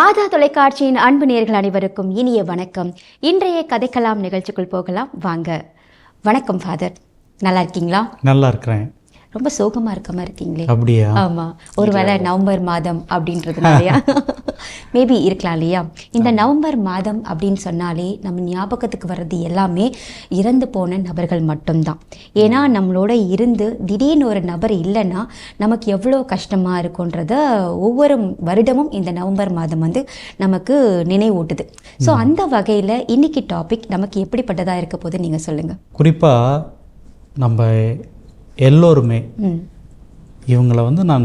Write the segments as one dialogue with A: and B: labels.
A: மாதா தொலைக்காட்சியின் அன்பு நேர்கள் அனைவருக்கும் இனிய வணக்கம். இன்றைய கதைக்கலாம் நிகழ்ச்சிக்குள் போகலாம். வாங்க. வணக்கம் ஃபாதர் நல்லா இருக்கீங்களா?
B: நல்லா இருக்கிறேன்.
A: ரொம்ப சோகமா இருக்க மாதிரி இருக்கீங்களே.
B: அப்படியா?
A: ஆமா. ஒருவேளை நவம்பர் மாதம் அப்படின்றதுனாலயா மேபி இருக்கலாம் இல்லையா? இந்த நவம்பர் மாதம் அப்படின்னு சொன்னாலே நம்ம ஞாபகத்துக்கு வர்றது எல்லாமே இறந்து போன நபர்கள் மட்டும்தான். ஏன்னா நம்மளோட இருந்து திடீர்னு ஒரு நபர் இல்லைன்னா நமக்கு எவ்வளோ கஷ்டமா இருக்குன்றத ஒவ்வொரு வருடமும் இந்த நவம்பர் மாதம் வந்து நமக்கு நினைவூட்டுது. ஸோ அந்த வகையில் இன்னைக்கு டாபிக் நமக்கு எப்படிப்பட்டதா இருக்க போது நீங்க சொல்லுங்க.
B: குறிப்பாக நம்ம எல்லோருமே இவங்கள வந்து நான்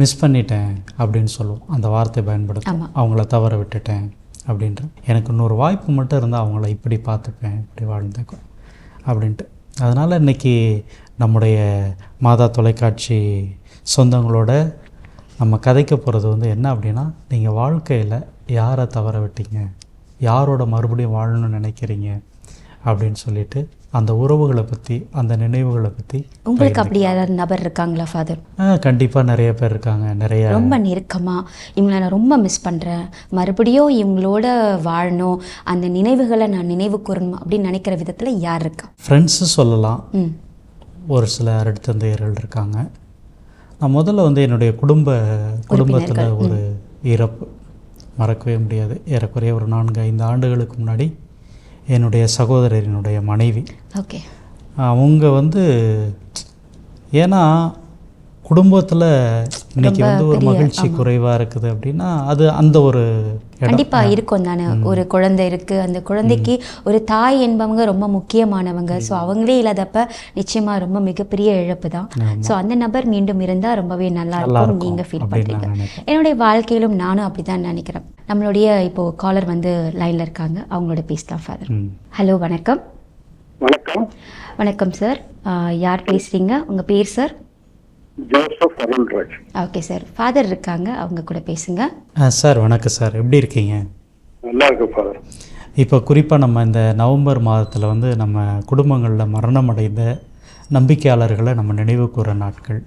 B: மிஸ் பண்ணிட்டேன் அப்படின்னு சொல்லுவோம். அந்த வார்த்தை பயன்படுத்தும். அவங்கள தவற விட்டுட்டேன் அப்படின்ற எனக்கு இன்னொரு வாய்ப்பு மட்டும் இருந்தால் அவங்கள இப்படி பார்த்துப்பேன் இப்படி வாழ்ந்துக்கும் அப்படின்ட்டு. அதனால் இன்னைக்கு நம்முடைய மாதா தொலைக்காட்சி சொந்தங்களோட நம்ம கதைக்க போகிறது வந்து என்ன அப்படின்னா நீங்கள் வாழ்க்கையில் யாரை தவற விட்டீங்க? யாரோட மறுபடியும் வாழணும்னு நினைக்கிறீங்க? அப்படின்னு சொல்லிட்டு அந்த உறவுகளை பற்றி அந்த நினைவுகளை பற்றி
A: உங்களுக்கு அப்படி யாராவது நபர் இருக்காங்களா ஃபாதர்
B: கண்டிப்பாக நிறைய பேர் இருக்காங்க நிறைய
A: ரொம்ப நெருக்கமா இவங்களை நான் ரொம்ப மிஸ் பண்றேன். மறுபடியும் இவங்களோட வாழணும் அந்த நினைவுகளை நான் நினைவு கூறணும் அப்படின்னு நினைக்கிற விதத்துல யார் இருக்கா?
B: ஃப்ரெண்ட்ஸு சொல்லலாம்.
A: ம்.
B: ஒரு சில அடுத்தந்தையர்கள் இருக்காங்க. நான் முதல்ல வந்து என்னுடைய குடும்ப குடும்பத்தில் ஒரு இறப்பு மறக்கவே முடியாது. ஏறக்குறைய ஒரு நான்கு ஐந்து ஆண்டுகளுக்கு முன்னாடி என்னுடைய சகோதரரினுடைய மனைவி.
A: ஓகே.
B: அவங்க வந்து ஏன்னா குடும்பத்தில் இன்னைக்கு வந்து ஒரு மகிழ்ச்சி குறைவாக இருக்குது அப்படின்னா அது அந்த ஒரு
A: கண்டிப்பா இருக்கும் தானே. ஒரு குழந்தை இருக்கு. அந்த குழந்தைக்கு ஒரு தாய் என்பவங்க ரொம்ப முக்கியமானவங்க. ஸோ அவங்களே இல்லாதப்ப நிச்சயமா ரொம்ப மிகப்பெரிய இழப்பு தான். ஸோ அந்த நபர் மீண்டும் இருந்தா ரொம்பவே நல்லா இருக்கும் நீங்க ஃபீல் பண்றீங்க என்னுடைய வாழ்க்கையிலும் நானும் அப்படிதான் நினைக்கிறேன். நம்மளுடைய இப்போ காலர் வந்து லைன்ல இருக்காங்க. அவங்களோட பேசலாம் ஃபாதர் ஹலோ வணக்கம்.
C: வணக்கம்.
A: வணக்கம் சார் யார் பேசுறீங்க? உங்க பேர் sir
C: Joseph Arulraj.
A: Okay sir father இருக்காங்க அவங்க கூட பேசுங்க.
B: ஆ சார் வணக்கம் சார். எப்படி இருக்கீங்க?
C: நல்லா இருக்கு ஃபாதர்
B: இப்போ குறிப்பாக நம்ம இந்த நவம்பர் மாதத்தில் வந்து நம்ம குடும்பங்களில் மரணம் அடைந்த நம்பிக்கையாளர்களை நம்ம நினைவு கூற நாட்கள்.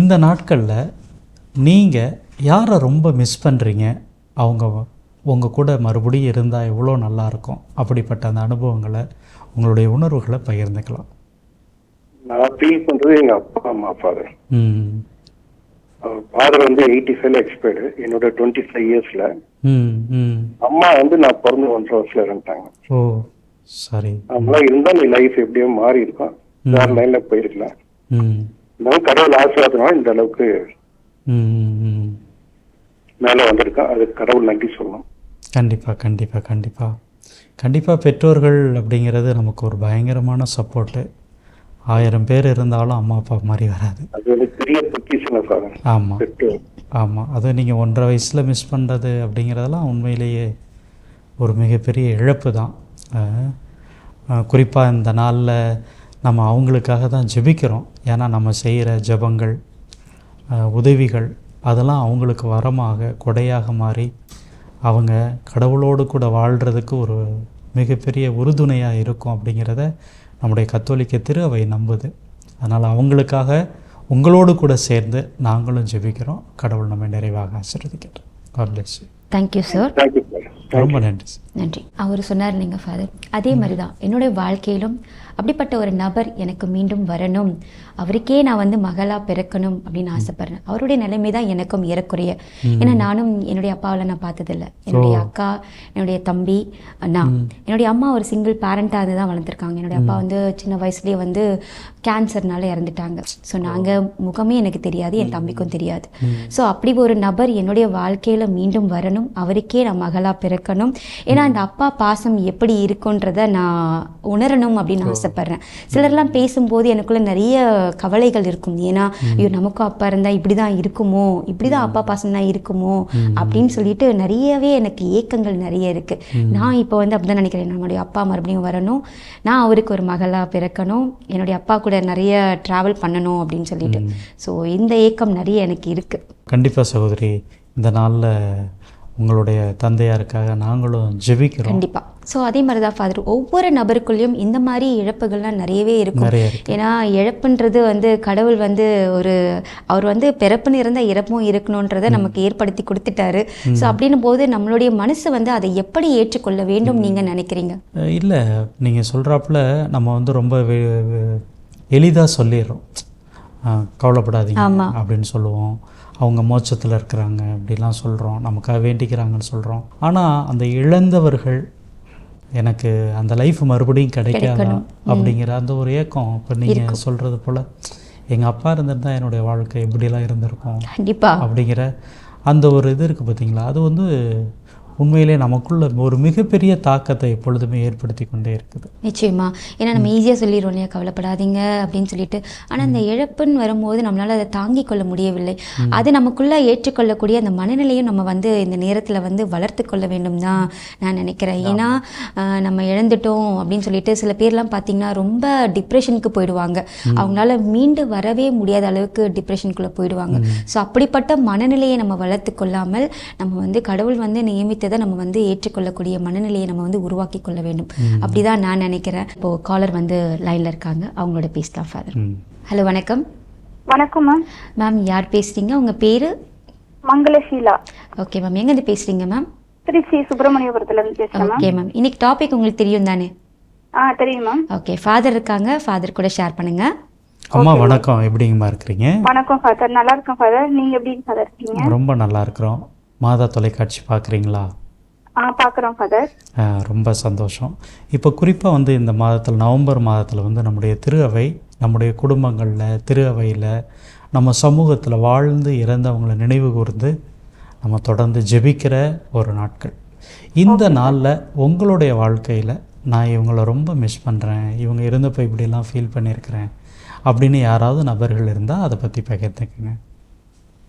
B: இந்த நாட்களில் நீங்கள் யாரை ரொம்ப மிஸ் பண்ணுறீங்க அவங்க உங்கள் கூட மறுபடியும் இருந்தால் எவ்வளோ நல்லா இருக்கும்? அப்படிப்பட்ட அந்த அனுபவங்களை உங்களுடைய உணர்வுகளை பகிர்ந்துக்கலாம்.
C: நான் ஃபீல் பண்றது எங்க அப்பா அம்மா ஃபாதர் ஃபாதர் வந்து எயிட்டி ஃபைவ்ல எக்ஸ்பயர்டு என்னோட டுவெண்ட்டி ஃபைவ் இயர்ஸ்ல அம்மா வந்து நான் பிறந்த ஒன்றரை வருஷத்துல இறந்துட்டாங்க.
B: ஓ சரி.
C: அவங்களாம் இருந்தா நீ லைஃப் எப்படியோ மாறி இருக்கும். வேற லைன்ல போயிருக்கலாம் நான் கடவுள் ஆசீர்வாதனால இந்த அளவுக்கு மேல வந்திருக்கேன் அதுக்கு கடவுள் நன்றி சொல்லணும்.
B: கண்டிப்பாக கண்டிப்பாக கண்டிப்பாக கண்டிப்பாக பெற்றோர்கள் அப்படிங்கிறது நமக்கு ஒரு பயங்கரமான சப்போர்ட்டு ஆயிரம் பேர் இருந்தாலும் அம்மா அப்பா மாதிரி வராது. ஆமாம் ஆமாம் அது நீங்கள் ஒன்றரை வயசில் மிஸ் பண்ணுறது அப்படிங்கிறதெல்லாம் உண்மையிலேயே ஒரு மிகப்பெரிய இழப்பு தான். குறிப்பாக இந்த நாளில் நம்ம அவங்களுக்காக தான் ஜெபிக்கிறோம். ஏன்னா நம்ம செய்கிற ஜெபங்கள் உதவிகள் அதெல்லாம் அவங்களுக்கு வரமாக கொடையாக மாறி அவங்க கடவுளோடு கூட வாழ்கிறதுக்கு ஒரு மிகப்பெரிய உறுதுணையாக இருக்கும் அப்படிங்கிறத நம்முடைய கத்தோலிக்க திரு அவை நம்புது. அதனால் அவங்களுக்காக உங்களோடு கூட சேர்ந்து நாங்களும் ஜெபிக்கிறோம். கடவுள் நம்மை நிறைவாக you.
A: Thank you sir
C: thank you father
B: ரொம்ப நன்றி
A: நன்றி. அவர் சொன்னார் இல்லைங்க ஃபாதர் அதே மாதிரி தான் என்னுடைய வாழ்க்கையிலும் அப்படிப்பட்ட ஒரு நபர் எனக்கு மீண்டும் வரணும். அவருக்கே நான் வந்து மகளா பிறக்கணும் அப்படின்னு ஆசைப்படுறேன். அவருடைய நிலைமை தான் எனக்கும் ஏறக்குறைய. ஏன்னா நானும் என்னுடைய அப்பாவை நான் பார்த்ததில்ல. என்னுடைய அக்கா என்னுடைய தம்பி நான் என்னுடைய அம்மா ஒரு சிங்கிள் பேரண்டாக இருந்து தான் வளர்ந்துருக்காங்க என்னுடைய அப்பா வந்து சின்ன வயசுலேயே வந்து கேன்சர்னால இறந்துட்டாங்க. ஸோ நாங்கள் முகமே எனக்கு தெரியாது என் தம்பிக்கும் தெரியாது. ஸோ அப்படி ஒரு நபர் என்னுடைய வாழ்க்கையில் மீண்டும் வரணும். அவருக்கே நான் மகளா பிறக்கணும் ஏன்னா அந்த அப்பா பாசம் எப்படி இருக்குன்றத நான் உணரணும் அப்படின்னு ஆசைப்படுறேன். சிலர்லாம் பேசும்போது எனக்குள்ள நிறைய கவலைகள் இருக்கும். ஏன்னா ஐயோ நமக்கும் அப்பா இருந்தால் இப்படி தான் இருக்குமோ? இப்படி தான் அப்பா பாசம் தான் இருக்குமோ? அப்படின்னு சொல்லிட்டு நிறையவே எனக்கு ஏக்கங்கள் நிறைய இருக்கு. நான் இப்போ வந்து அப்படிதான் நினைக்கிறேன். நம்மளுடைய அப்பா மறுபடியும் வரணும். நான் அவருக்கு ஒரு மகளா பிறக்கணும். என்னுடைய அப்பா கூட நிறைய டிராவல் பண்ணணும் அப்படின்னு சொல்லிட்டு. ஸோ இந்த ஏக்கம் நிறைய எனக்கு இருக்கு.
B: கண்டிப்பாக சகோதரி. இந்த நாளில் உங்களுடைய தந்தையாருக்காக நாங்களும் ஜெபிக்கிறோம்.
A: கண்டிப்பா. ஸோ அதே மாதிரி தான் ஃபாதர் ஒவ்வொரு நபருக்குள்ளேயும் இந்த மாதிரி இழப்புகள்லாம் நிறையவே இருக்கும். ஏன்னா இழப்புன்றது வந்து கடவுள் வந்து ஒரு அவர் வந்து பிறப்புன்னு இருந்தால் இறப்பும் இருக்கணுன்றதை நமக்கு ஏற்படுத்தி கொடுத்துட்டாரு. ஸோ அப்படின்னும் போது நம்மளுடைய மனசு வந்து அதை எப்படி ஏற்றுக்கொள்ள வேண்டும் நீங்க நினைக்கிறீங்க?
B: இல்லை. நீங்கள் சொல்கிறாப்புல நம்ம வந்து ரொம்ப எளிதாக சொல்லிடுறோம். கவலைப்படாதீங்க
A: ஆமா.
B: அப்படின்னு சொல்லுவோம். அவங்க மோட்சத்தில் இருக்கிறாங்க அப்படிலாம் சொல்கிறோம் நமக்காக வேண்டிக்கிறாங்கன்னு சொல்கிறோம் ஆனால் அந்த இழந்தவர்கள் எனக்கு அந்த லைஃப் மறுபடியும் கிடைக்காதா. அப்படிங்கிற அந்த ஒரு ஏக்கம். இப்போ நீங்கள் சொல்கிறது போல் எங்கள் அப்பா இருந்திருந்தா என்னுடைய வாழ்க்கை எப்படிலாம் இருந்திருக்கும்
A: கண்டிப்பா.
B: அப்படிங்கிற அந்த ஒரு இது இருக்குது பார்த்தீங்களா அது வந்து உண்மையிலே நமக்குள்ள ஒரு மிகப்பெரிய தாக்கத்தை எப்பொழுதுமே ஏற்படுத்தி கொண்டே இருக்குது.
A: நிச்சயமா. ஏன்னா நம்ம ஈஸியாக சொல்லிடுவோம் இல்லையா? கவலைப்படாதீங்க அப்படின்னு சொல்லிட்டு. ஆனால் அந்த இழப்புன்னு வரும்போது நம்மளால அதை தாங்கிக் கொள்ள முடியவில்லை. அது நமக்குள்ள ஏற்றுக்கொள்ளக்கூடிய அந்த மனநிலையும் நம்ம வந்து இந்த நேரத்தில் வந்து வளர்த்து கொள்ள வேண்டும் தான் நான் நினைக்கிறேன். ஏன்னா நம்ம இழந்துட்டோம் அப்படின்னு சொல்லிட்டு சில பேர்லாம் பார்த்தீங்கன்னா ரொம்ப டிப்ரெஷனுக்கு போயிடுவாங்க. அவங்களால மீண்டு வரவே முடியாத அளவுக்கு டிப்ரெஷனுக்குள்ளே போயிடுவாங்க. ஸோ அப்படிப்பட்ட மனநிலையை நம்ம வளர்த்து கொள்ளாமல் நம்ம வந்து கடவுள் வந்து நியமித்ததை நம்ம வந்து ஏற்றுக்கொள்ளக்கூடிய மனநிலையை நம்ம வந்து உருவாக்கி கொள்ள வேண்டும். அப்படிதான் நான் நினைக்கிறேன். இப்போ காலர் வந்து லைன்ல இருக்காங்க. அவங்களோட பேசலாம் ஃபாதர் ஹலோ வணக்கம்.
D: வணக்கம் மேம்
A: மேம் யார் பேசுறீங்க? உங்க பேரு?
D: மங்களஷீலா
A: ஓகே மேம் எங்கேருந்து பேசுறீங்க மேம்
D: திருச்சி சுப்பிரமணியபுரத்துல இருந்து பேசுறேன்
A: ஓகே மேம் இன்னைக்கு டாபிக் உங்களுக்கு தெரியும் தானே?
D: ஆ தெரியும் மேம்
A: ஓகே ஃபாதர் இருக்காங்க. ஃபாதர் கூட ஷேர் பண்ணுங்க.
B: அம்மா வணக்கம். எப்படிங்கம்மா இருக்கிறீங்க?
D: வணக்கம் ஃபாதர் நல்லா இருக்கேன் ஃபாதர் நீங்க எப்படி ஃபாதர் இருக்கீங்க
B: ரொம்ப நல்லா இருக்கிறோம். மாதா தொலைக்காட்சி பார்க்குறீங்களா?
D: ஃபாதர்
B: ரொம்ப சந்தோஷம். இப்போ குறிப்பாக வந்து இந்த மாதத்தில் நவம்பர் மாதத்தில் வந்து நம்முடைய திரு அவை நம்முடைய குடும்பங்களில் திரு அவையில் நம்ம சமூகத்தில் வாழ்ந்து இறந்தவங்களை நினைவு கூர்ந்து நம்ம தொடர்ந்து ஜெபிக்கிற ஒரு நாட்கள். இந்த நாளில் உங்களுடைய வாழ்க்கையில் நான் இவங்கள ரொம்ப மிஸ் பண்ணுறேன் இவங்க இருந்தப்போ இப்படியெல்லாம் ஃபீல் பண்ணியிருக்கிறேன் அப்படின்னு யாராவது நபர்கள் இருந்தால் அதை பற்றி பகிர்ந்துக்குங்க.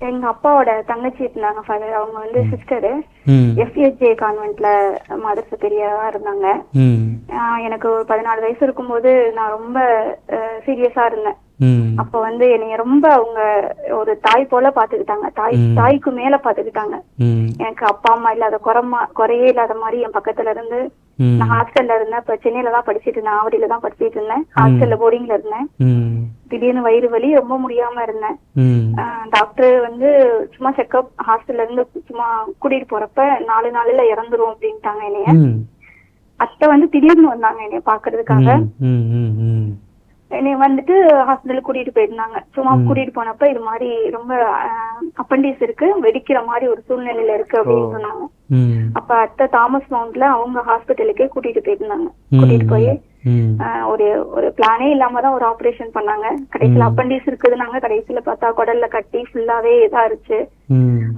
D: எங்க அப்பாவோட தங்கச்சி இருந்தாங்க ஃபாதர் அவங்க வந்து சிஸ்டரு எஃப்எஸ்ஜே கான்வென்ட்ல மதர் பெரியவா இருந்தாங்க. எனக்கு ஒரு பதினாலு வயசு இருக்கும்போது நான் ரொம்ப சீரியஸா இருந்தேன். அப்ப வந்து என்னைய ரொம்ப அவங்க ஒரு தாய் போல பாத்துக்கிட்டாங்க தாய் தாய்க்கு மேல பாத்துக்கிட்டாங்க எனக்கு அப்பா அம்மா இல்லாத குறமா குறையே இல்லாத மாதிரி என் பக்கத்துல இருந்து நான் ஹாஸ்டல்ல இருந்தேன். இப்ப சென்னையில தான் படிச்சிட்டு இருந்தேன். ஆவடியில தான் படிச்சிட்டு இருந்தேன். ஹாஸ்டல்ல போர்டிங்ல இருந்தேன். திடீர்னு வயிறு வலி ரொம்ப முடியாம இருந்தேன். டாக்டர் வந்து சும்மா செக்அப் ஹாஸ்டல்ல இருந்து சும்மா கூட்டிட்டு போறப்ப நாலு நாள்ல இறந்துரும் அப்படின்ட்டாங்க என்னைய. அத்தை வந்து திடீர்னு வந்தாங்க என்னைய பாக்குறதுக்காக. என்னைய வந்துட்டு ஹாஸ்பிட்டல் கூட்டிட்டு போயிருந்தாங்க. சும்மா கூட்டிட்டு போனப்ப இது மாதிரி ரொம்ப அப்பண்டிஸ் இருக்கு. வெடிக்கிற மாதிரி ஒரு சூழ்நிலையில இருக்கு அப்படின்னு சொன்னாங்க. அப்ப அத்தை தாமஸ் மவுண்ட்ல அவங்க ஹாஸ்பிட்டலுக்கே கூட்டிட்டு போயிருந்தாங்க. கூட்டிட்டு போய் ஒரு ஒரு பிளானே இல்லாம தான் ஒரு ஆபரேஷன் பண்ணாங்க. கடைசியில அப்பண்டிஸ் இருக்குதுனாங்க. கடைசியில பார்த்தா குடல்ல கட்டி ஃபுல்லாவே இதா இருச்சு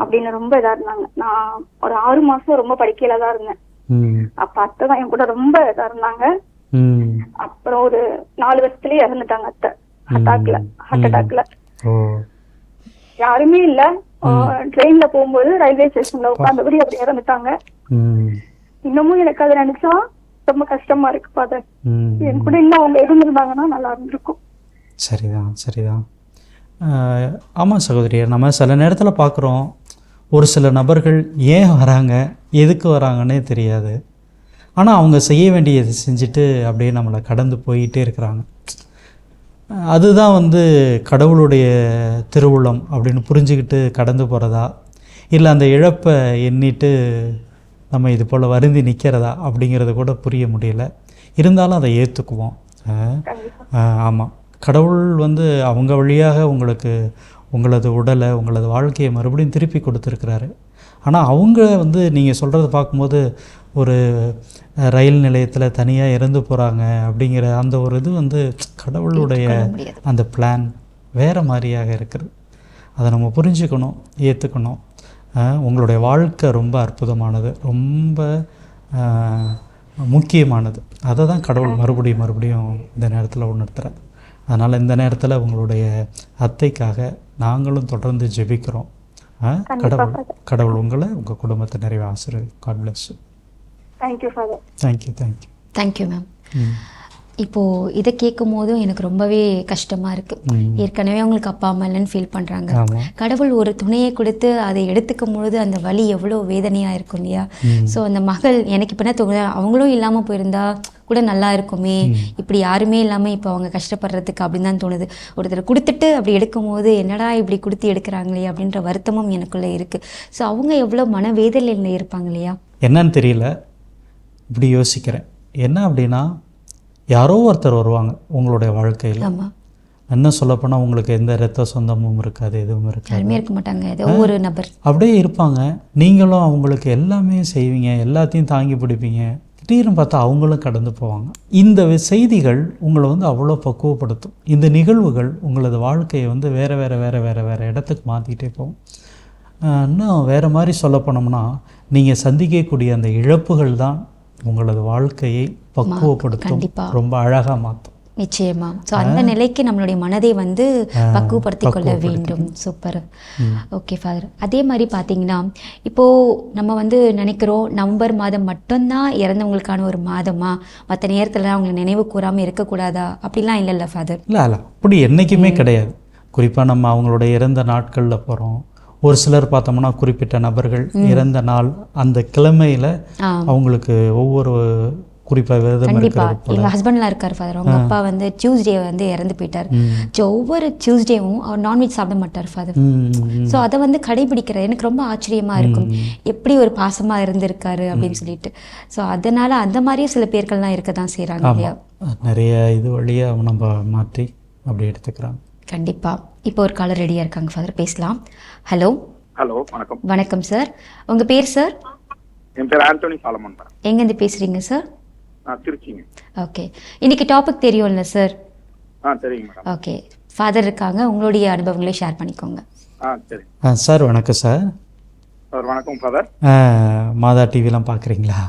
D: அப்படின்னு ரொம்ப இதா இருந்தாங்க. நான் ஒரு ஆறு மாசம் ரொம்ப படிக்கையில தான் இருந்தேன். அப்ப அத்தை தான் என் கூட ரொம்ப இதா இருந்தாங்க. அப்புறம் ஒரு நாலு வருஷத்துலயே இறந்துட்டாங்க அத்தை. அட்டாக்ல ஹார்ட் அட்டாக்ல யாருமே இல்ல. ட்ரெயின்ல போகும்போது ரயில்வே ஸ்டேஷன்ல உட்காந்தபடி அப்படி இறந்துட்டாங்க இன்னமும் எனக்கு அதை நினைச்சா ரொம்ப கஷ்டமா இருக்கு
B: ம்.
D: என் கூட இன்னும் அவங்க இருந்திருந்தாங்கன்னா நல்லா இருந்திருக்கும்.
B: சரிதான் சரிதான். ஆமாம் சகோதரியார் நம்ம சில நேரத்தில் பார்க்குறோம் ஒரு சில நபர்கள் ஏன் வராங்க எதுக்கு வராங்கன்னே தெரியாது. ஆனால் அவங்க செய்ய வேண்டியதை செஞ்சுட்டு அப்படியே நம்மளை கடந்து போயிட்டே இருக்கிறாங்க. அதுதான் வந்து கடவுளுடைய திருவுளம் அப்படின்னு புரிஞ்சுக்கிட்டு கடந்து போகிறதா இல்லை அந்த இழப்பை எண்ணிட்டு நம்ம இது போல் வருந்தி நிற்கிறதா அப்படிங்கிறது கூட புரிய முடியல. இருந்தாலும் அதை ஏற்றுக்குவோம் ஆமாம் கடவுள் வந்து அவங்க வழியாக உங்களுக்கு உங்களது உடலை உங்களது வாழ்க்கையை மறுபடியும் திருப்பி கொடுத்துருக்கிறாரு. ஆனால் அவங்க வந்து நீங்கள் சொல்கிறத பார்க்கும்போது ஒரு ரயில் நிலையத்தில் தனியாக இறந்து போகிறாங்க அப்படிங்கிற அந்த ஒரு இது வந்து கடவுளுடைய. அந்த பிளான் வேறு மாதிரியாக இருக்குது. அதை நம்ம புரிஞ்சுக்கணும் ஏற்றுக்கணும் உங்களுடைய வாழ்க்கை ரொம்ப அற்புதமானது ரொம்ப முக்கியமானது. அதை தான் கடவுள் மறுபடியும் மறுபடியும் இந்த நேரத்தில் உணர்த்துறார். அதனால் இந்த நேரத்தில் உங்களுடைய அத்தைக்காக நாங்களும் தொடர்ந்து ஜெபிக்கிறோம். கடவுள் கடவுள் உங்களை உங்கள் குடும்பத்தை நிறைய ஆசிரியர் God bless
D: thank you father
B: thank you thank you
A: thank you ma'am
B: ம்
A: இப்போது இதை கேட்கும் போதும் எனக்கு ரொம்பவே கஷ்டமாக இருக்குது
B: ம்.
A: ஏற்கனவே அவங்களுக்கு அப்பா அம்மா இல்லைன்னு ஃபீல் பண்ணுறாங்க
B: ஆமாம்
A: கடவுள் ஒரு துணையை கொடுத்து அதை எடுத்துக்கும் பொழுது அந்த வலி எவ்வளோ வேதனையாக இருக்கும் இல்லையா. ஸோ அந்த மகள் எனக்கு இப்போ என்ன தோணுது? அவங்களும் இல்லாமல் போயிருந்தா கூட நல்லா இருக்குமே. இப்படி யாருமே இல்லாமல் இப்போ அவங்க கஷ்டப்படுறதுக்கு அப்படின்னு தான் தோணுது. ஒருத்தர் கொடுத்துட்டு அப்படி எடுக்கும்போது என்னடா இப்படி கொடுத்து எடுக்கிறாங்களே அப்படின்ற வருத்தமும் எனக்குள்ளே இருக்குது ஸோ அவங்க எவ்வளோ மனவேதனையில் இருப்பாங்க இல்லையா?
B: என்னன்னு தெரியல. இப்படி யோசிக்கிறேன். என்ன அப்படின்னா யாரோ ஒருத்தர் வருவாங்க உங்களுடைய வாழ்க்கையில். என்ன சொல்லப்போனால் உங்களுக்கு எந்த இரத்த சொந்தமும் இருக்காது எதுவும் இருக்காது.
A: யாருமே இருக்க மாட்டாங்க. ஒரு நபர்.
B: அப்படியே இருப்பாங்க. நீங்களும் அவங்களுக்கு எல்லாமே செய்வீங்க எல்லாத்தையும் தாங்கி பிடிப்பீங்க. திடீர்னு பார்த்தா அவங்களும் கடந்து போவாங்க. இந்த செய்திகள் உங்களை வந்து அவ்வளோ பக்குவப்படுத்தும். இந்த நிகழ்வுகள் உங்களது வாழ்க்கையை வந்து வேறு வேறு வேறு வேறு வேறு இடத்துக்கு மாற்றிக்கிட்டே போகும். இன்னும் வேறு மாதிரி சொல்ல போனோம்னா நீங்கள் சந்திக்கக்கூடிய அந்த இழப்புகள் தான் உங்களது வாழ்க்கையை பக்குவப்படுத்தும். ரொம்ப அழகாக மாற்றும்
A: நிச்சயமா. ஸோ அந்த நிலைக்கு நம்மளுடைய மனதை வந்து பக்குவப்படுத்திக் கொள்ள வேண்டும். சூப்பர் ஓகே ஃபாதர் அதே மாதிரி பார்த்தீங்கன்னா இப்போ நம்ம வந்து நினைக்கிறோம் நவம்பர் மாதம் மட்டும்தான் இறந்தவங்களுக்கான ஒரு மாதமா? மற்ற நேரத்தில் அவங்களை நினைவு கூறாமல் இருக்கக்கூடாதா? அப்படிலாம் இல்லைல்ல ஃபாதர்
B: இல்லை இல்லை. அப்படி என்றைக்குமே கிடையாது. குறிப்பாக நம்ம அவங்களோட இறந்த நாட்களில் போகிறோம் ஒரு சிலர் பார்த்தோம்னா குறிப்பிட்ட நபர்கள் இறந்த நாள் அந்த கிழமையில் அவங்களுக்கு ஒவ்வொரு குறிப்பாக விரதம்
A: கண்டிப்பா.
B: இருக்கிறது போல.
A: எங்க ஹஸ்பண்ட்லாம் இருக்கார் ஃபாதர் அவங்க அப்பா வந்து டியூஸ்டே வந்து இறந்து போயிட்டார். ஸோ ஒவ்வொரு டியூஸ்டேவும் அவர் நான்வெஜ் சாப்பிட மாட்டார் ஃபாதர். ஸோ அதை வந்து கடைபிடிக்கிறது எனக்கு ரொம்ப ஆச்சரியமா இருக்கும். எப்படி ஒரு பாசமா இருந்திருக்காரு அப்படின்னு சொல்லிட்டு. ஸோ அதனால அந்த மாதிரியும் சில பேர்கள்லாம் இருக்க தான் செய்கிறாங்க இல்லையா?
B: நிறைய இது வழியாக நம்ம மாற்றி அப்படி எடுத்துக்கிறாங்க.
A: கண்டிப்பா. இப்போ ஒரு காலர் ரெடியா இருக்காங்க ஃபாதர் பேசலாம். ஹலோ
C: ஹலோ வணக்கம்.
A: வணக்கம் சார் உங்க பேர் சார்
C: என் பேர் ஆண்டோனி சாலமன்
A: எங்கேருந்து பேசுறீங்க சார்
C: திருச்சிங்க.
A: ஓகே இன்னைக்கு டாபிக் தெரியும்ல சார்
C: ஆ சரிங்க மேடம்
A: ஓகே ஃபாதர் இருக்காங்க உங்களுடைய அனுபவங்களை ஷேர் பண்ணிக்கோங்க.
C: ஆ சரி.
B: ஆ சார் வணக்கம் சார்
C: சார் வணக்கம் ஃபாதர்
B: ஆ, மாதா டிவிலாம் பார்க்குறீங்களா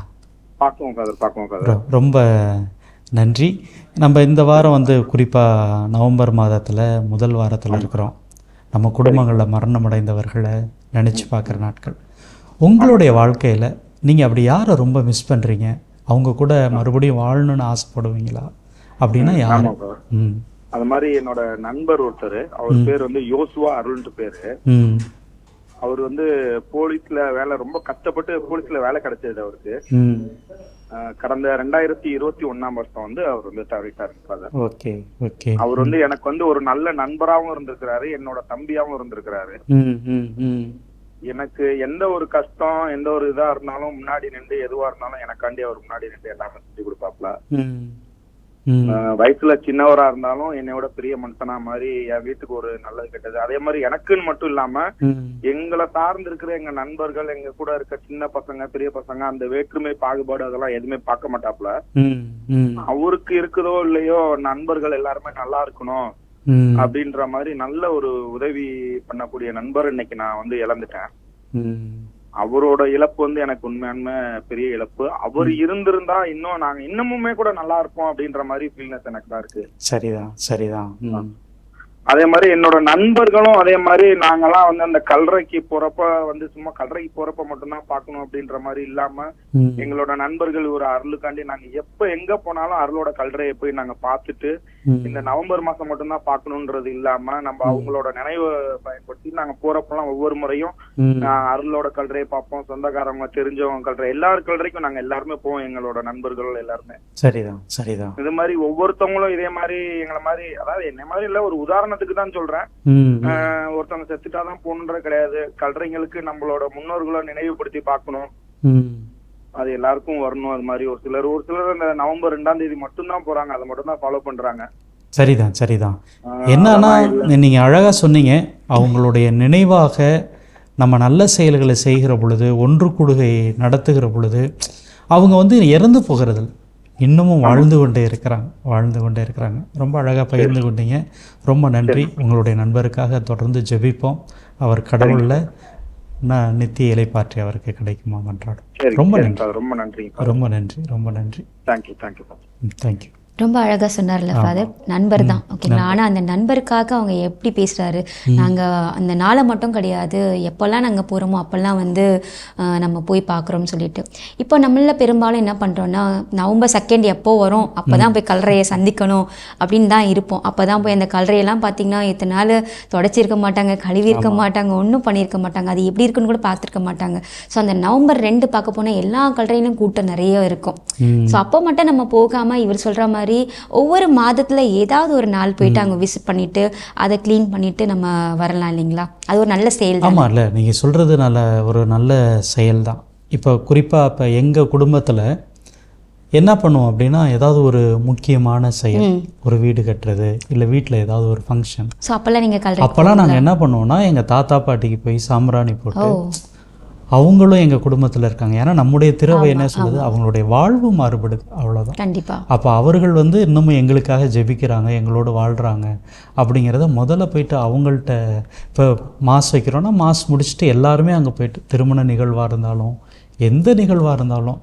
C: பார்க்குவோம் ஃபாதர் பார்க்குவோம் ஃபாதர்
B: ரொம்ப நன்றி. நம்ம இந்த வாரம் வந்து குறிப்பாக நவம்பர் மாதத்தில் முதல் வாரத்தில் இருக்கிறோம். நம்ம குடும்பங்களில் மரணமடைந்தவர்களை நினச்சி பார்க்குற நாட்கள். உங்களுடைய வாழ்க்கையில் நீங்கள் அப்படி யாரை ரொம்ப மிஸ் பண்ணுறீங்க அவங்க கூட மறுபடியும் வாழணும்னு ஆசைப்படுவீங்களா? அப்படின்னா யார்? ம்.
C: அது மாதிரி என்னோட நண்பர் ஒருத்தர் அவர் பேர் வந்து யோசுவா அருள்ன்ட்டு பேரு.
B: ம்.
C: அவர் வந்து போலீஸ்ல வேலை ரொம்ப கஷ்டப்பட்டு போலீஸ்ல வேலை கிடைச்சது அவருக்கு. கடந்த ரெண்டாயிரத்தி இருபத்தி ஒண்ணாம் வருஷம் வந்து அவர் வந்து
B: ஓகே
C: அவர் வந்து எனக்கு வந்து ஒரு நல்ல நண்பராகவும் இருந்திருக்கிறாரு என்னோட தம்பியாவும் இருந்திருக்கிறாரு. எனக்கு எந்த ஒரு கஷ்டம் எந்த ஒரு இதா இருந்தாலும் முன்னாடி நின்று எதுவா இருந்தாலும் எனக்காண்டி அவர் முன்னாடி நின்று எல்லாமே செஞ்சு கொடுப்பாப்ல. வயசுல சின்னவரா இருந்தாலும் என்னையோட பெரிய மனுஷனா மாதிரி என் வீட்டுக்கு ஒரு நல்லது கெட்டது. அதே மாதிரி எனக்குன்னு மட்டும் இல்லாம எங்களை சார்ந்து இருக்கிற எங்க நண்பர்கள் எங்க கூட இருக்க சின்ன பசங்க பெரிய பசங்க அந்த வேற்றுமை பாகுபாடு அதெல்லாம் எதுவுமே பார்க்க மாட்டாப்ல அவருக்கு இருக்குதோ இல்லையோ நண்பர்கள் எல்லாருமே நல்லா இருக்கணும் அப்படின்ற மாதிரி நல்ல ஒரு உதவி பண்ணக்கூடிய நண்பர் இன்னைக்கு நான் வந்து இழந்துட்டேன். அவரோட இழப்பு வந்து எனக்கு உண்மையாலுமே பெரிய இழப்பு. அவர் இருந்திருந்தா இன்னும் நாங்க இன்னமுமே கூட நல்லா இருப்போம் அப்படின்ற மாதிரி ஃபீல்னஸ் எனக்கு தான் இருக்கு.
B: சரிதான் சரிதான்.
C: அதே மாதிரி என்னோட நண்பர்களும் அதே மாதிரி நாங்கெல்லாம் வந்து அந்த கல்றைக்கு போறப்ப வந்து சும்மா கல்றைக்கு போறப்ப மட்டும்தான் பார்க்கணும் அப்படின்ற மாதிரி இல்லாம எங்களோட நண்பர்கள் ஒரு அருளுக்காண்டி நாங்க எப்ப எங்க போனாலும் அருளோட கல்றையை போய் நாங்க பார்த்துட்டு
B: ம்.
C: இந்த நவம்பர் மாசம் மட்டும்தான் பார்க்கணுன்றது இல்லாம நம்ம அவங்களோட நினைவை பயன்படுத்தி நாங்க போறப்பெல்லாம் ஒவ்வொரு முறையும் அருளோட கல்றையை பார்ப்போம். சொந்தக்காரவங்க தெரிஞ்சவங்க கல்றை எல்லார் கல்றைக்கும் நாங்க எல்லாருமே போவோம் எங்களோட நண்பர்கள் எல்லாருமே.
B: சரிதான் சரிதான்.
C: இது மாதிரி ஒவ்வொருத்தவங்களும் இதே மாதிரி எங்களை மாதிரி அதாவது என்ன மாதிரி இல்ல ஒரு உதாரணத்துக்கு தான் சொல்றேன். ஒருத்தவங்க செத்துட்டாதான் போகணுன்றது கிடையாது. கல்றைங்களுக்கு நம்மளோட முன்னோர்களை நினைவுபடுத்தி பார்க்கணும். அது எல்லாருக்கும் வரணும். அது மாதிரி ஒரு சிலர் ஒரு சிலர் இந்த நவம்பர் ரெண்டாம் தேதி மட்டும்தான் போறாங்க. அதை மட்டும் தான் ஃபாலோ பண்றாங்க.
B: சரிதான் சரிதான். என்னன்னா நீங்கள் அழகாக சொன்னீங்க. அவங்களுடைய நினைவாக நம்ம நல்ல செயல்களை செய்கிற பொழுது ஒன்று கூடுகை நடத்துகிற பொழுது அவங்க வந்து இறந்து போகிறது. இன்னமும் வாழ்ந்து கொண்டே இருக்கிறாங்க. வாழ்ந்து கொண்டே இருக்கிறாங்க. ரொம்ப அழகாக பகிர்ந்து கொண்டீங்க. ரொம்ப நன்றி. உங்களுடைய நண்பருக்காக தொடர்ந்து ஜெபிப்போம். அவர் கடவுளில் நான் நித்திய இலைப்பாற்றி அவருக்கு கிடைக்குமா மன்றாடும் ரொம்ப நன்றி.
C: ரொம்ப நன்றி
B: ரொம்ப நன்றி. ரொம்ப நன்றி.
C: தேங்க்யூ தேங்க்யூ
B: தேங்க்யூ
A: ரொம்ப அழகா சொன்னார்ல ஃபாதர் நண்பர் தான். ஓகேங்களா ஆனா அந்த நண்பருக்காக அவங்க எப்படி பேசுறாரு? நாங்க அந்த நாளை மட்டும் கிடையாது எப்போல்லாம் நாங்க போறோமோ அப்போல்லாம் வந்து நம்ம போய் பார்க்குறோம்னு சொல்லிட்டு. இப்போ நம்மள பெரும்பாலும் என்ன பண்றோம்னா நவம்பர் செகண்ட் எப்போ வரும் அப்பதான் போய் கல்லறையை சந்திக்கணும் அப்படின்னு தான் இருப்போம். அப்பதான் போய் அந்த கல்லறையெல்லாம் பார்த்தீங்கன்னா இத்தனை நாள் தொடச்சிருக்க மாட்டாங்க கழுவி இருக்க மாட்டாங்க ஒன்றும் பண்ணியிருக்க மாட்டாங்க. அது எப்படி இருக்குன்னு கூட பார்த்துருக்க மாட்டாங்க. ஸோ அந்த நவம்பர் ரெண்டு பார்க்க போனால் எல்லா கல்லறையிலும் கூட்டம் நிறைய இருக்கும். ஸோ அப்போ மட்டும் நம்ம போகாம இவர் சொல்ற மாதிரி ஒவ்வொரு மாதத்துல ஏதாவது ஒரு நாள் போயிட்டு அங்க விசிட் பண்ணிட்டு அதை க்ளீன் பண்ணிட்டு நம்ம வரலாம் இல்லைங்களா? அது ஒரு நல்ல செயல் தான்?
B: ஆமாம் இல்லை நீங்கள் சொல்கிறது நல்ல ஒரு நல்ல செயல் தான். இப்போ குறிப்பாக இப்போ எங்கள் குடும்பத்தில் என்ன பண்ணுவோம் அப்படின்னா ஏதாவது ஒரு முக்கியமான செயல் ஒரு வீடு கட்டுறது இல்லை வீட்டில் ஏதாவது ஒரு ஃபங்க்ஷன்
A: ஸோ அப்போல்லாம் நீங்க கல்லறை
B: அப்போல்லாம் நாங்கள் என்ன பண்ணுவோம்னா எங்கள் தாத்தா பாட்டிக்கு போய் சாம்பிராணி போட்டு அவங்களும் எங்கள் குடும்பத்தில் இருக்காங்க. ஏன்னா நம்முடைய திறவை என்ன சொல்லுது? அவங்களுடைய வாழ்வு மாறுபடுது. அவ்வளோதான்
A: கண்டிப்பா.
B: அப்போ அவர்கள் வந்து இன்னமும் எங்களுக்காக ஜெபிக்கிறாங்க எங்களோடு வாழ்கிறாங்க அப்படிங்கிறத முதல்ல போயிட்டு அவங்கள்ட்ட இப்போ மாஸ் வைக்கிறோன்னா மாஸ் முடிச்சுட்டு எல்லாருமே அங்கே போயிட்டு திருமண நிகழ்வாக இருந்தாலும் எந்த நிகழ்வாக இருந்தாலும்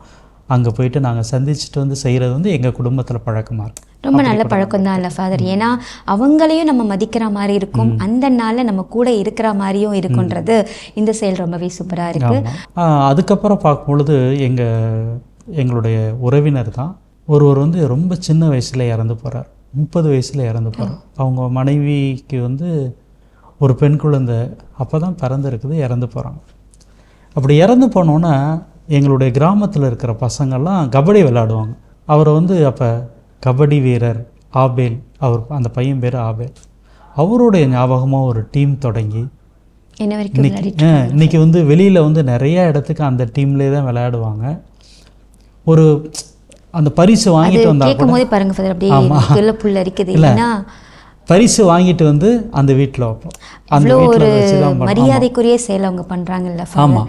B: அங்கே போயிட்டு நாங்கள் சந்திச்சுட்டு வந்து செய்கிறது வந்து எங்கள் குடும்பத்தில் பழக்கமாக இருக்கும்.
A: ரொம்ப நல்ல பழக்கம் தான் இல்லை ஃபாதர் ஏன்னா அவங்களையும் நம்ம மதிக்கிற மாதிரி இருக்கும். அந்த நாள்ல நம்ம கூட இருக்கிற மாதிரியும் இருக்குன்றது இந்த செயல் ரொம்பவே சூப்பரா இருக்கு.
B: ஆமாம் அதுக்கப்புறம் பார்க்கும்பொழுது எங்கள் எங்களுடைய உறவினர் தான் ஒருவர் வந்து ரொம்ப சின்ன வயசில் இறந்து போகிறார் முப்பது வயசில் இறந்து போகிறார் அவங்க மனைவிக்கு வந்து ஒரு பெண் குழந்தை. அப்போ தான் பிறந்திருக்குது இறந்து போகிறாங்க அப்படி இறந்து போனோன்னா எங்களுடைய கிராமத்தில் இருக்கிற பசங்கள்லாம் கபடி விளையாடுவாங்க. அவரை வந்து அப்போ கபடி வீரர் ஆபேல் அவர் அந்த பையன் பேர் ஆபேல். அவருடைய ஞாபகமாக ஒரு டீம் தொடங்கி இன்னைக்கு வந்து வெளியில் வந்து நிறைய இடத்துக்கு அந்த டீம்லேயே தான் விளையாடுவாங்க. ஒரு அந்த பரிசு வாங்கிட்டு வந்தா
A: கேட்கும்
B: கூட
A: போதே பாருங்க ஃபாதர் அப்படியே சொல்ல புள்ள இருக்குது இல்லைன்னா
B: பரிசு வாங்கிட்டு வந்து அந்த வீட்டில் வைப்போம். அந்த
A: அவ்வளோ ஒரு மரியாதைக்குரிய செயல் அவங்க father.
B: ஆமாம்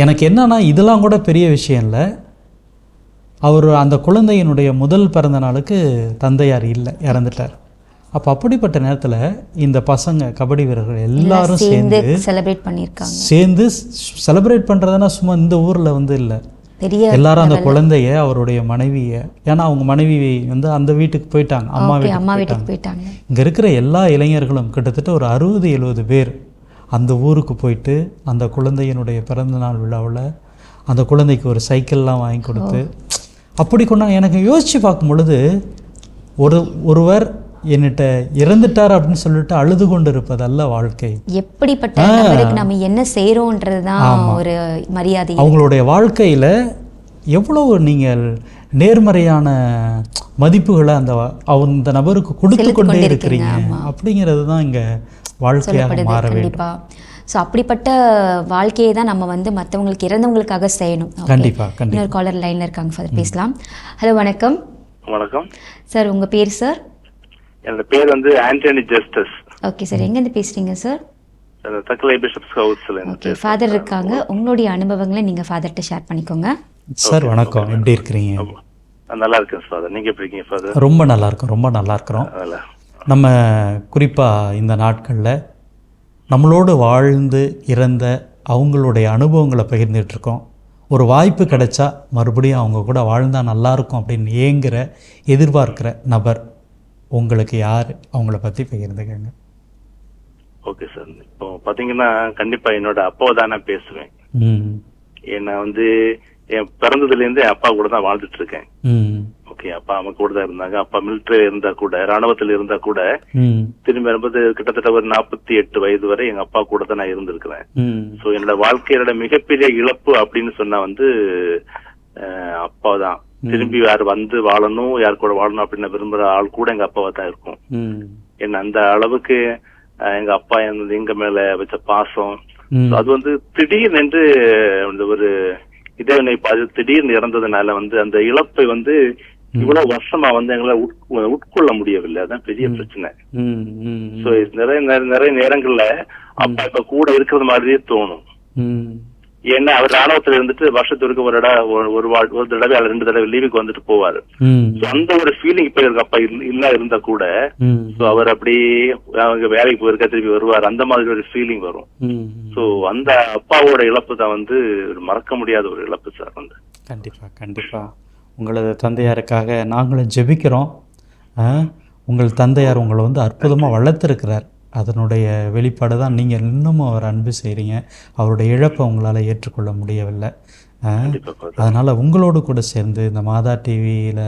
B: எனக்கு என்னன்னா இதெல்லாம் கூட பெரிய விஷயம் இல்லை. அவர் அந்த குழந்தையினுடைய முதல் பிறந்த நாளுக்கு தந்தையார் இல்லை இறந்துட்டார். அப்போ அப்படிப்பட்ட நேரத்தில் இந்த பசங்க கபடி வீரர்கள் எல்லாரும்
A: சேர்ந்து செலிப்ரேட் பண்ணியிருக்காங்க.
B: சேர்ந்து செலிப்ரேட் பண்ணுறதுனா சும்மா இந்த ஊரில் வந்து இல்லை. எல்லாரும் அந்த குழந்தைய அவருடைய மனைவியை ஏன்னா அவங்க மனைவி வந்து அந்த வீட்டுக்கு போயிட்டாங்க அம்மா வீட்டுக்கு போயிட்டாங்க. இங்கே இருக்கிற எல்லா இளைஞர்களும் கிட்டத்தட்ட ஒரு அறுபது எழுபது பேர் அந்த ஊருக்கு போயிட்டு அந்த குழந்தையினுடைய பிறந்தநாள் விழாவில் அந்த குழந்தைக்கு ஒரு சைக்கிள்லாம் வாங்கி கொடுத்து அப்படி கொண்டாங்க எனக்கு யோசித்து பார்க்கும் பொழுது ஒரு ஒருவர் என்னிட்ட இறந்துட்டார் அப்படின்னு சொல்லிட்டு அழுது கொண்டு இருப்பதல்ல வாழ்க்கை.
A: எப்படிப்பட்ட நம்ம என்ன செய்றோம்ன்றது தான் ஒரு மரியாதை.
B: அவங்களுடைய வாழ்க்கையில் எவ்வளவு நீங்கள் நேர்மறையான மதிப்புகளை அந்த இந்த நபருக்கு கொடுத்து கொண்டே இருக்கிறீங்க. அப்படிங்கிறது தான் இங்கே வாழ்க்கையாக மாற வேண்டும்.
A: கண்டிப்பா. ஸோ அப்படிப்பட்ட வாழ்க்கையை தான் நம்ம வந்து மற்றவங்களுக்கு இறந்தவங்களுக்காக செய்யணும்.
B: கண்டிப்பா கண்டிப்பா.
A: இன்னொரு காலர் லைன்ல இருக்காங்க ஃபாதர் பேசலாம். ஹலோ வணக்கம்.
E: வணக்கம்.
A: சார் உங்க பேர் சார்
E: என்னோட பேர் வந்து ஆண்டனி ஜஸ்டிஸ்.
A: ஓகே சார் எங்கேருந்து பேசுறீங்க சார்
E: தக்கலை பிஷப்ஸ் ஹவுஸ்ல
A: ஓகே ஃபாதர் இருக்காங்க. உங்களுடைய அனுபவங்களை நீங்க ஃபாதர்கிட்ட ஷேர் பண்ணிக்கோங்க.
B: சார் வணக்கம். எப்படி இருக்கிறீங்க?
E: நல்லா இருக்கேன் ஃபாதர் நீங்க எப்படி இருக்கீங்க ஃபாதர்
B: ரொம்ப நல்லா இருக்கும் ரொம்ப நல்லா இருக்கிறோம். நம்ம குறிப்பாக இந்த நாட்களில் நம்மளோடு வாழ்ந்து இறந்த அவங்களுடைய அனுபவங்களை பகிர்ந்துட்டு இருக்கோம் ஒரு வாய்ப்பு கிடைச்சா மறுபடியும் அவங்க கூட வாழ்ந்தால் நல்லா இருக்கும் அப்படின்னு ஏங்குற எதிர்பார்க்கிற நபர் உங்களுக்கு யார்? அவங்கள பற்றி பகிர்ந்துக்கங்க.
E: Okay sir. இப்போ பாத்தீங்கன்னா கண்டிப்பா என்னோட அப்பாவை தான் நான் பேசுவேன்.
B: ம்.
E: ஏன்னா வந்து என் பிறந்ததுல இருந்து என் அப்பா கூட தான் வாழ்ந்துட்டு இருக்கேன் ஓகே அப்பா அம்மா கூட தான் இருந்தாங்க. அப்பா மிலிட்டரி இருந்தா கூட ராணுவத்துல இருந்தா கூட திரும்பி வரும்போது கிட்டத்தட்ட ஒரு நாற்பத்தி எட்டு வயது வரை எங்க அப்பா கூட தான் நான் இருந்திருக்கிறேன். சோ என்னோட வாழ்க்கையோட மிகப்பெரிய இழப்பு அப்படின்னு சொன்னா வந்து அப்பா தான். திரும்பி யார் வந்து வாழணும் யார் கூட வாழணும் அப்படின்னு விரும்புற ஆள் கூட எங்க அப்பாவா தான் இருக்கும்.
B: ம்.
E: ஏன்னா அந்த அளவுக்கு எங்க அப்பா எங்க- மேல வச்ச பாசம். அது வந்து திடீர்னு ஒரு இறைவனை அது திடீர்னு இறந்ததுனால வந்து அந்த இழப்பை வந்து இவ்வளவு வருஷமா வந்து எங்களால உட்கொ- உட்கொள்ள முடியவில்லை. அதான் பெரிய பிரச்சனை. நிறைய நிறைய நேரங்கள்ல அப்பா இப்ப கூட இருக்கிறது மாதிரியே தோணும். ஏன்னா அவர் ராணுவத்துல இருந்துட்டு வருஷத்துக்கு ஒரு இடம் ஒரு- ஒரு தடவை அல்லது ரெண்டு தடவை லீவுக்கு வந்துட்டு போவாரு. அந்த ஒரு ஃபீலிங் இப்ப இருக்கு. அப்பா இல்ல- இருந்தா கூட சோ அவர் அப்படி அவங்க வேலைக்கு போயிருக்கா திருப்பி வருவார். அந்த மாதிரி ஒரு ஃபீலிங் வரும். சோ அந்த அப்பாவோட இழப்பு தான் வந்து ஒரு மறக்க முடியாத ஒரு இழப்பு சார் வந்து.
B: கண்டிப்பாக கண்டிப்பாக உங்களது தந்தையாருக்காக நாங்களும் ஜெபிக்கிறோம். உங்கள் தந்தையார் உங்களை வந்து அற்புதமாக வளர்த்துருக்கிறார். அதனுடைய வெளிப்பாடு தான் நீங்கள் இன்னமும் அவர் அன்பு செய்கிறீங்க அவருடைய இழப்பை உங்களால் ஏற்றுக்கொள்ள முடியவில்லை. அதனால் உங்களோடு கூட சேர்ந்து இந்த மாதா டிவியில்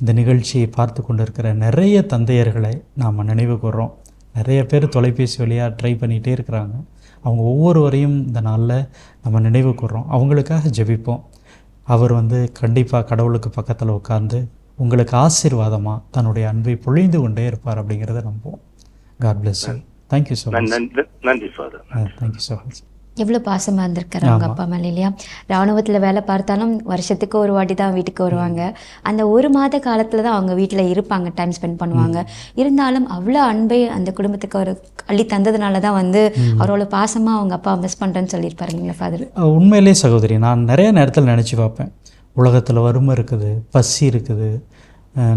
B: இந்த நிகழ்ச்சியை பார்த்து கொண்டு இருக்கிற நிறைய தந்தையர்களை நாம் நினைவு கூர்றோம். நிறைய பேர் தொலைபேசி வழியாக ட்ரை பண்ணிகிட்டே இருக்கிறாங்க. அவங்க ஒவ்வொருவரையும் இந்த நாளில் நம்ம நினைவு கூர்றோம். அவங்களுக்காக ஜெபிப்போம். அவர் வந்து கண்டிப்பாக கடவுளுக்கு பக்கத்தில் உட்கார்ந்து உங்களுக்கு ஆசீர்வாதமாக தன்னுடைய அன்பை பொழிந்து கொண்டே இருப்பார் அப்படிங்கிறத நம்புவோம். God bless you thank you so much
C: நன்றி நன்றி ஃபாதர்
B: தேங்க்யூ ஸோ மச்
A: எவ்வளோ பாசமாக இருந்திருக்காரு அவங்க அப்பா மேலே இல்லையா? ராணுவத்தில் வேலை பார்த்தாலும் வருஷத்துக்கு ஒரு வாட்டி தான் வீட்டுக்கு வருவாங்க. அந்த ஒரு மாத காலத்தில் தான் அவங்க வீட்டில் இருப்பாங்க டைம் ஸ்பெண்ட் பண்ணுவாங்க. இருந்தாலும் அவ்வளோ அன்பை அந்த குடும்பத்துக்கு அவர் அள்ளி தந்ததுனால தான் வந்து அவரோட பாசமாக அவங்க அப்பா மிஸ் பண்ணுறேன்னு சொல்லியிருப்பாருங்களா ஃபாதர்
B: உண்மையிலே சகோதரி நான் நிறைய நேரத்தில் நினச்சி பார்ப்பேன். உலகத்தில் வறுமை இருக்குது பசி இருக்குது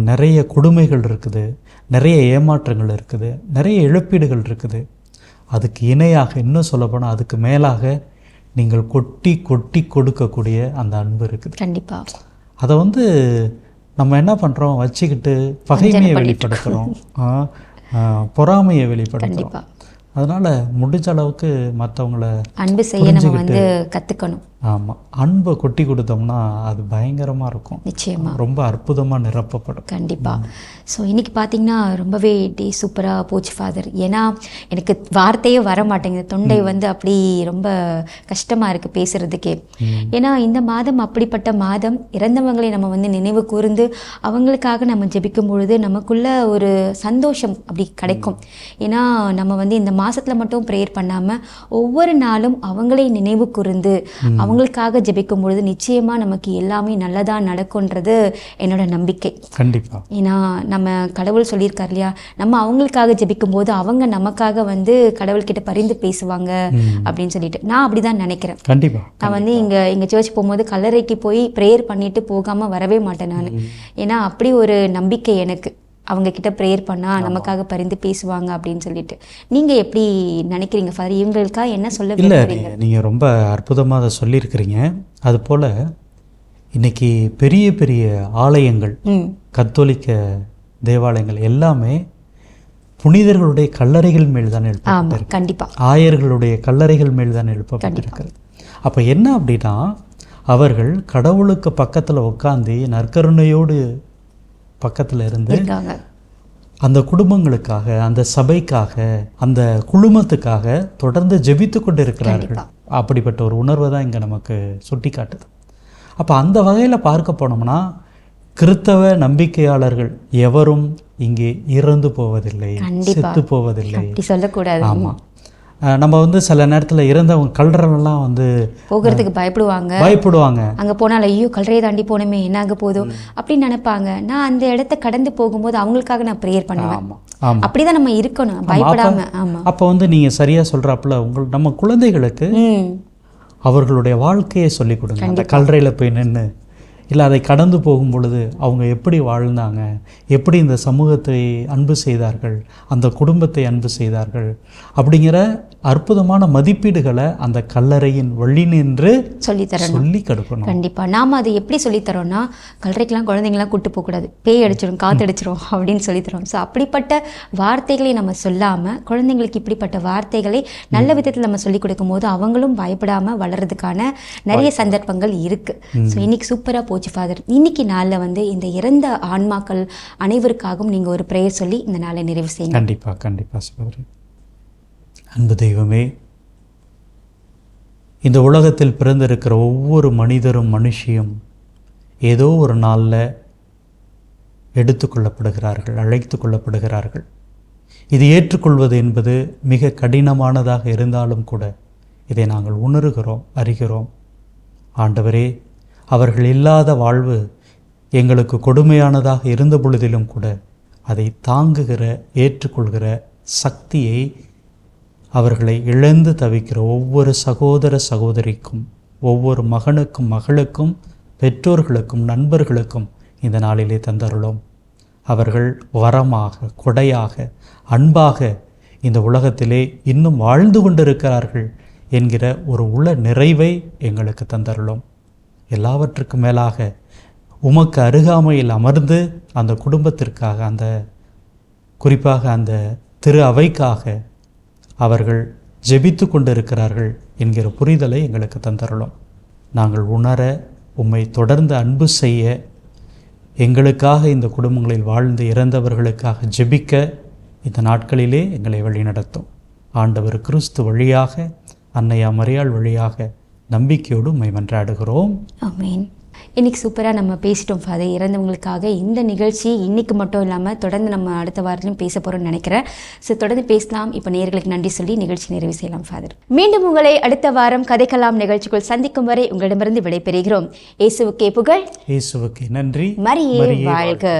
B: நிறைய கொடுமைகள் இருக்குது. நிறைய ஏமாற்றங்கள் இருக்குது நிறைய இழப்பீடுகள் இருக்குது. அதுக்கு இணையாக இன்னும் சொல்லப்போனால் அதுக்கு மேலாக நீங்கள் கொட்டி கொட்டி கொடுக்கக்கூடிய அந்த அன்பு இருக்குது.
A: கண்டிப்பாக
B: அதை வந்து நம்ம என்ன பண்ணுறோம் வச்சுக்கிட்டு பகைமையை வெளிப்படுத்துகிறோம் பொறாமையை வெளிப்படுத்துகிறோம் அதனால் முடிஞ்ச அளவுக்கு மற்றவங்கள
A: அன்பு செய்ய நம்ம வந்து கற்றுக்கணும்
B: ஆமாம் அன்பை கொட்டி கொடுத்தோம்னா அது பயங்கரமாக இருக்கும்.
A: நிச்சயமா.
B: ரொம்ப அற்புதமாக நிரப்பப்படும்.
A: கண்டிப்பாக ஸோ இன்னைக்கு பார்த்தீங்கன்னா ரொம்பவே டே சூப்பராக போச்சு ஃபாதர் ஏன்னா எனக்கு வார்த்தையே வர மாட்டேங்குது. தொண்டை வந்து அப்படி ரொம்ப கஷ்டமாக இருக்குது பேசுகிறதுக்கே ஏன்னா இந்த மாதம் அப்படிப்பட்ட மாதம் இறந்தவங்களை நம்ம வந்து நினைவு கூர்ந்து அவங்களுக்காக நம்ம ஜெபிக்கும் பொழுது நமக்குள்ள ஒரு சந்தோஷம் அப்படி கிடைக்கும். ஏன்னா நம்ம வந்து இந்த மாசத்துல மட்டும் ப்ரேயர் பண்ணாமல் ஒவ்வொரு நாளும் அவங்களை நினைவு கூர்ந்து அவங்களுக்காக ஜெபிக்கும் பொழுது நிச்சயமாக நமக்கு எல்லாமே நல்லதாக நடக்கும்ன்றது என்னோட நம்பிக்கை.
B: கண்டிப்பாக
A: ஏன்னா நம்ம கடவுள் சொல்லியிருக்கார் இல்லையா? நம்ம அவங்களுக்காக ஜெபிக்கும் போது அவங்க நமக்காக வந்து கடவுள்கிட்ட பரிந்து பேசுவாங்க அப்படின்னு சொல்லிட்டு. நான் அப்படிதான் நினைக்கிறேன்.
B: கண்டிப்பாக
A: நான் வந்து இங்க எங்க சர்ச் போகும்போது கல்லறைக்கு போய் ப்ரேயர் பண்ணிட்டு போகாம வரவே மாட்டேன் நான். ஏன்னா அப்படி ஒரு நம்பிக்கை எனக்கு. அவங்க கிட்ட ப்ரேயர் பண்ணா நமக்காக பரிந்து பேசுவாங்க அப்படின்னு சொல்லிட்டு. நீங்க எப்படி நினைக்கிறீங்க ஃபாதர் இவங்களுக்காக என்ன சொல்ல
B: இல்லை நீங்கள் ரொம்ப அற்புதமாக அதை சொல்லியிருக்கிறீங்க. அதுபோல் இன்னைக்கு பெரிய பெரிய ஆலயங்கள் கத்தோலிக்க தேவாலயங்கள் எல்லாமே புனிதர்களுடைய கல்லறைகள் மேல் தான் எழுப்பப்பட்டிருக்கு.
A: கண்டிப்பா.
B: ஆயர்களுடைய கல்லறைகள் மேல் தான் எழுப்பப்பட்டிருக்கிறது அப்போ என்ன அப்படின்னா அவர்கள் கடவுளுக்கு பக்கத்தில் உட்காந்து நற்கருணையோடு பக்கத்தில் இருந்து அந்த குடும்பங்களுக்காக அந்த சபைக்காக அந்த குழுமத்துக்காக தொடர்ந்து ஜெபித்து கொண்டு இருக்கிறார்கள் அப்படிப்பட்ட ஒரு உணர்வை தான் இங்கே நமக்கு சுட்டி காட்டுது அப்போ அந்த வகையில் பார்க்க போனோம்னா கிறித்தவ நம்பிக்கையாளர்கள் எவரும் இங்கே இறந்து போவதில்லை. செத்து போவதில்லை.
A: சொல்லக்கூடாது.
B: ஆமாம் நம்ம வந்து சில நேரத்தில் இறந்தவங்க கல்றவங்கலாம் வந்து
A: போகிறதுக்கு பயப்படுவாங்க.
B: பயப்படுவாங்க.
A: அங்க போனால் ஐயோ கல்லறையை தாண்டி போனோமே என்ன ஆக போதோ அப்படின்னு நினைப்பாங்க. நான் அந்த இடத்த கடந்து போகும்போது அவங்களுக்காக நான் ப்ரேயர் பண்ணுவேன். அப்படிதான் நம்ம இருக்கணும். பயப்படாம ஆமா.
B: அப்போ வந்து நீங்கள் சரியாக சொல்கிறாப்புல உங்கள் நம்ம குழந்தைகளுக்கு அவர்களுடைய வாழ்க்கையை சொல்லிக் கொடுங்க. அந்த கல்லறையில் போய் நின்று இல்லை அதை கடந்து போகும் பொழுது அவங்க எப்படி வாழ்ந்தாங்க? எப்படி இந்த சமூகத்தை அன்பு செய்தார்கள்? அந்த குடும்பத்தை அன்பு செய்தார்கள்? அப்படிங்கிற அற்புதமான மதிப்பீடுகளை அந்த கல்லறையின் வழி நின்று
A: சொல்லி தரணும்
B: சொல்லி கொடுக்கணும்.
A: கண்டிப்பா. நாம அதை எப்படி சொல்லித் தரோம்னா கல்லறைக்கெல்லாம் குழந்தைங்களாம் கூட்டு போகக்கூடாது பேய் அடிச்சிடும் காத்து அடிச்சிடும் அப்படின்னு சொல்லித் தரோம் ஸோ அப்படிப்பட்ட வார்த்தைகளை நம்ம சொல்லாம குழந்தைங்களுக்கு இப்படிப்பட்ட வார்த்தைகளை நல்ல விதத்தில் நம்ம சொல்லிக் கொடுக்கும் போது அவங்களும் பயப்படாம வளர்றதுக்கான நிறைய சந்தர்ப்பங்கள் இருக்கு. ஸோ இன்னைக்கு சூப்பரா போச்சு ஃபாதர் இன்னைக்கு நாளில் வந்து இந்த இறந்த ஆன்மாக்கள் அனைவருக்காகவும் நீங்கள் ஒரு ப்ரேயர் சொல்லி இந்த நாளை நிறைவு செய்யுங்க.
B: கண்டிப்பாக கண்டிப்பாக சகோதரி. அன்பு தெய்வமே இந்த உலகத்தில் பிறந்திருக்கிற ஒவ்வொரு மனிதரும் மனுஷியும் ஏதோ ஒரு நாளில் எடுத்துக்கொள்ளப்படுகிறார்கள் அழைத்து கொள்ளப்படுகிறார்கள். இது ஏற்றுக்கொள்வது என்பது மிக கடினமானதாக இருந்தாலும் கூட இதை நாங்கள் உணர்கிறோம் அறிகிறோம். ஆண்டவரே அவர்கள் இல்லாத வாழ்வு எங்களுக்கு கொடுமையானதாக இருந்த பொழுதிலும் கூட அதை தாங்குகிற ஏற்றுக்கொள்கிற சக்தியை அவர்களை இழந்து தவிக்கிற ஒவ்வொரு சகோதர சகோதரிக்கும் ஒவ்வொரு மகனுக்கும் மகளுக்கும் பெற்றோர்களுக்கும் நண்பர்களுக்கும் இந்த நாளிலே தந்தருளோம். அவர்கள் வரமாக கொடையாக அன்பாக இந்த உலகத்திலே இன்னும் வாழ்ந்து கொண்டிருக்கிறார்கள் என்கிற ஒரு உள நிறைவை எங்களுக்கு தந்தருளோம். எல்லாவற்றுக்கும் மேலாக உமக்கு அருகாமையில் அமர்ந்து அந்த குடும்பத்திற்காக அந்த குறிப்பாக அந்த திரு அவைக்காக அவர்கள் ஜெபித்து கொண்டிருக்கிறார்கள் என்கிற புரிதலை எங்களுக்கு தந்தருளும். நாங்கள் உணர உம்மை தொடர்ந்து அன்பு செய்ய எங்களுக்காக இந்த குடும்பங்களில் வாழ்ந்து இறந்தவர்களுக்காக ஜெபிக்க இந்த நாட்களிலே எங்களை வழிநடத்தும். ஆண்டவர் கிறிஸ்து வழியாக அன்னையா மரியாள் வழியாக நம்பிக்கையோடு உம்மை மன்றாடுகிறோம்.
A: ஆமேன் இன்னைக்கு சூப்பராக நம்ம பேசிட்டோம் ஃபாதர் இறந்தவங்களுக்காக இந்த நிகழ்ச்சி இன்னைக்கு மட்டும் இல்லாமல் தொடர்ந்து நம்ம அடுத்த வாரத்திலும் பேச போகிறோம்னு நினைக்கிறேன். ஸோ தொடர்ந்து பேசலாம். இப்போ நேர்களுக்கு நன்றி சொல்லி நிகழ்ச்சி நிறைவு செய்யலாம் ஃபாதர் மீண்டும் உங்களை அடுத்த வாரம் கதைக்கலாம் நிகழ்ச்சிக்குள் சந்திக்கும் வரை உங்களிடமிருந்து விடைபெறுகிறோம். இயேசுவுக்கே புகழ்.
B: இயேசுவுக்கு நன்றி. மரியே
A: வாழ்க.